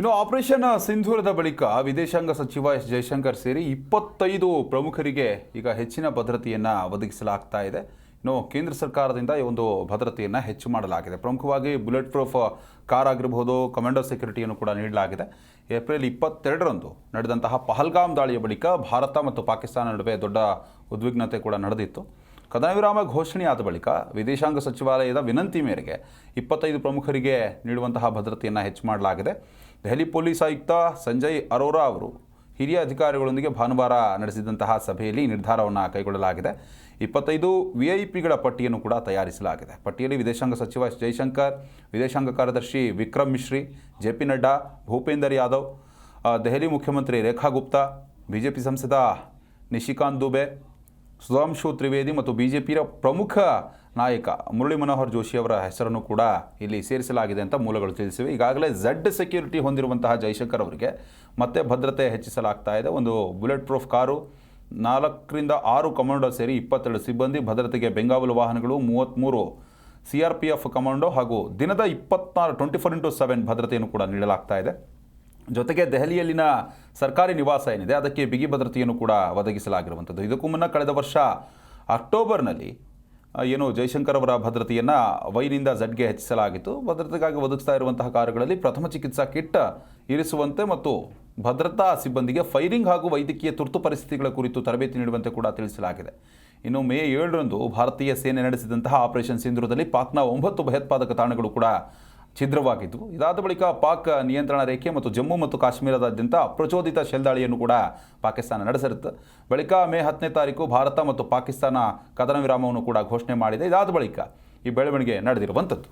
ಇನ್ನು ಆಪರೇಷನ್ ಸಿಂಧೂರದ ಬಳಿಕ ವಿದೇಶಾಂಗ ಸಚಿವ ಎಸ್ ಜಯಶಂಕರ್ ಸೇರಿ ಇಪ್ಪತ್ತೈದು ಪ್ರಮುಖರಿಗೆ ಈಗ ಹೆಚ್ಚಿನ ಭದ್ರತೆಯನ್ನು ಒದಗಿಸಲಾಗ್ತಾ ಇದೆ. ಇನ್ನು ಕೇಂದ್ರ ಸರ್ಕಾರದಿಂದ ಈ ಒಂದು ಭದ್ರತೆಯನ್ನು ಹೆಚ್ಚು ಮಾಡಲಾಗಿದೆ. ಪ್ರಮುಖವಾಗಿ ಬುಲೆಟ್ ಪ್ರೂಫ್ ಕಾರ್ ಆಗಿರಬಹುದು ಕಮಾಂಡೋ ಸೆಕ್ಯೂರಿಟಿಯನ್ನು ಕೂಡ ನೀಡಲಾಗಿದೆ. ಏಪ್ರಿಲ್ ಇಪ್ಪತ್ತೆರಡರಂದು ನಡೆದಂತಹ ಪಹಲ್ಗಾಮ್ ದಾಳಿಯ ಬಳಿಕ ಭಾರತ ಮತ್ತು ಪಾಕಿಸ್ತಾನ ನಡುವೆ ದೊಡ್ಡ ಉದ್ವಿಗ್ನತೆ ಕೂಡ ನಡೆದಿತ್ತು. ಕದನ ವಿರಾಮ ಘೋಷಣೆಯಾದ ಬಳಿಕ ವಿದೇಶಾಂಗ ಸಚಿವಾಲಯದ ವಿನಂತಿ ಮೇರೆಗೆ ಇಪ್ಪತ್ತೈದು ಪ್ರಮುಖರಿಗೆ ನೀಡುವಂತಹ ಭದ್ರತೆಯನ್ನು ಹೆಚ್ಚು ಮಾಡಲಾಗಿದೆ. ದೆಹಲಿ ಪೊಲೀಸ್ ಆಯುಕ್ತ ಸಂಜಯ್ ಅರೋರಾ ಅವರು ಹಿರಿಯ ಅಧಿಕಾರಿಗಳೊಂದಿಗೆ ಭಾನುವಾರ ನಡೆಸಿದಂತಹ ಸಭೆಯಲ್ಲಿ ನಿರ್ಧಾರವನ್ನು ಕೈಗೊಳ್ಳಲಾಗಿದೆ. ಇಪ್ಪತ್ತೈದು ವಿ ಐ ಪಿಗಳ ಪಟ್ಟಿಯನ್ನು ಕೂಡ ತಯಾರಿಸಲಾಗಿದೆ. ಪಟ್ಟಿಯಲ್ಲಿ ವಿದೇಶಾಂಗ ಸಚಿವ ಎಸ್ ಜೈಶಂಕರ್, ವಿದೇಶಾಂಗ ಕಾರ್ಯದರ್ಶಿ ವಿಕ್ರಮ್ ಮಿಶ್ರಿ, ಜೆ ಪಿ ನಡ್ಡಾ, ಭೂಪೇಂದರ್ ಯಾದವ್ ದೆಹಲಿ ಮುಖ್ಯಮಂತ್ರಿ Rekha Gupta B J P ಸಂಸದ ನಿಶಿಕಾಂತ್ ದುಬೆ ಸುಧಾಂಶು ತ್ರಿವೇದಿ ಮತ್ತು ಬಿ ಜೆ ಪಿಯ ಪ್ರಮುಖ ನಾಯಕ ಮುರಳಿ ಮನೋಹರ್ ಜೋಶಿ ಅವರ ಹೆಸರನ್ನು ಕೂಡ ಇಲ್ಲಿ ಸೇರಿಸಲಾಗಿದೆ ಅಂತ ಮೂಲಗಳು ತಿಳಿಸಿವೆ. ಈಗಾಗಲೇ ಝಡ್ ಸೆಕ್ಯೂರಿಟಿ ಹೊಂದಿರುವಂತಹ ಜೈಶಂಕರ್ ಅವರಿಗೆ ಮತ್ತೆ ಭದ್ರತೆ ಹೆಚ್ಚಿಸಲಾಗ್ತಾ ಇದೆ. ಒಂದು ಬುಲೆಟ್ ಪ್ರೂಫ್ ಕಾರು, ನಾಲ್ಕರಿಂದ ಆರು ಕಮಾಂಡೋ ಸೇರಿ ಇಪ್ಪತ್ತೆರಡು ಸಿಬ್ಬಂದಿ, ಭದ್ರತೆಗೆ ಬೆಂಗಾವಲು ವಾಹನಗಳು ಮೂವತ್ತ್ಮೂರು C R P F commando ಹಾಗೂ ದಿನದ ಇಪ್ಪತ್ತಾರು ಟ್ವೆಂಟಿ ಫೋರ್ ಇಂಟು ಸೆವೆನ್ ಭದ್ರತೆಯನ್ನು ಕೂಡ ನೀಡಲಾಗ್ತಾ ಇದೆ. ಜೊತೆಗೆ ದೆಹಲಿಯಲ್ಲಿನ ಸರ್ಕಾರಿ ನಿವಾಸ ಏನಿದೆ, ಅದಕ್ಕೆ ಬಿಗಿ ಭದ್ರತೆಯನ್ನು ಕೂಡ ಒದಗಿಸಲಾಗಿರುವಂಥದ್ದು. ಇದಕ್ಕೂ ಮುನ್ನ ಕಳೆದ ವರ್ಷ ಅಕ್ಟೋಬರ್ನಲ್ಲಿ ಏನು ಜೈಶಂಕರ್ ಅವರ ಭದ್ರತೆಯನ್ನು ವೈನಿಂದ ಝಡ್ಗೆ ಹೆಚ್ಚಿಸಲಾಗಿತ್ತು. ಭದ್ರತೆಗಾಗಿ ಒದಗಿಸ್ತಾ ಇರುವಂತಹ ಕಾರುಗಳಲ್ಲಿ ಪ್ರಥಮ ಚಿಕಿತ್ಸಾ ಕಿಟ್ ಇರಿಸುವಂತೆ ಮತ್ತು ಭದ್ರತಾ ಸಿಬ್ಬಂದಿಗೆ ಫೈರಿಂಗ್ ಹಾಗೂ ವೈದ್ಯಕೀಯ ತುರ್ತು ಪರಿಸ್ಥಿತಿಗಳ ಕುರಿತು ತರಬೇತಿ ನೀಡುವಂತೆ ಕೂಡ ತಿಳಿಸಲಾಗಿದೆ. ಇನ್ನು ಮೇ ಏಳರಂದು ಭಾರತೀಯ ಸೇನೆ ನಡೆಸಿದಂತಹ ಆಪರೇಷನ್ ಸಿಂಧುರದಲ್ಲಿ ಪಾಕ್ನ ಒಂಬತ್ತು ಭಯೋತ್ಪಾದಕ ತಾಣಗಳು ಕೂಡ ಛಿದ್ರವಾಗಿದ್ದವು ಇದಾದ ಬಳಿಕ ಪಾಕ್ ನಿಯಂತ್ರಣ ರೇಖೆ ಮತ್ತು ಜಮ್ಮು ಮತ್ತು ಕಾಶ್ಮೀರದಾದ್ಯಂತ ಅಪ್ರಚೋದಿತ ಶೆಲ್ ದಾಳಿಯನ್ನು ಕೂಡ ಪಾಕಿಸ್ತಾನ ನಡೆಸಿರುತ್ತೆ. ಬಳಿಕ ಮೇ ಹತ್ತನೇ ತಾರೀಕು ಭಾರತ ಮತ್ತು ಪಾಕಿಸ್ತಾನ ಕದನ ವಿರಾಮವನ್ನು ಕೂಡ ಘೋಷಣೆ ಮಾಡಿದೆ. ಇದಾದ ಬಳಿಕ ಈ ಬೆಳವಣಿಗೆ ನಡೆದಿರುವಂಥದ್ದು.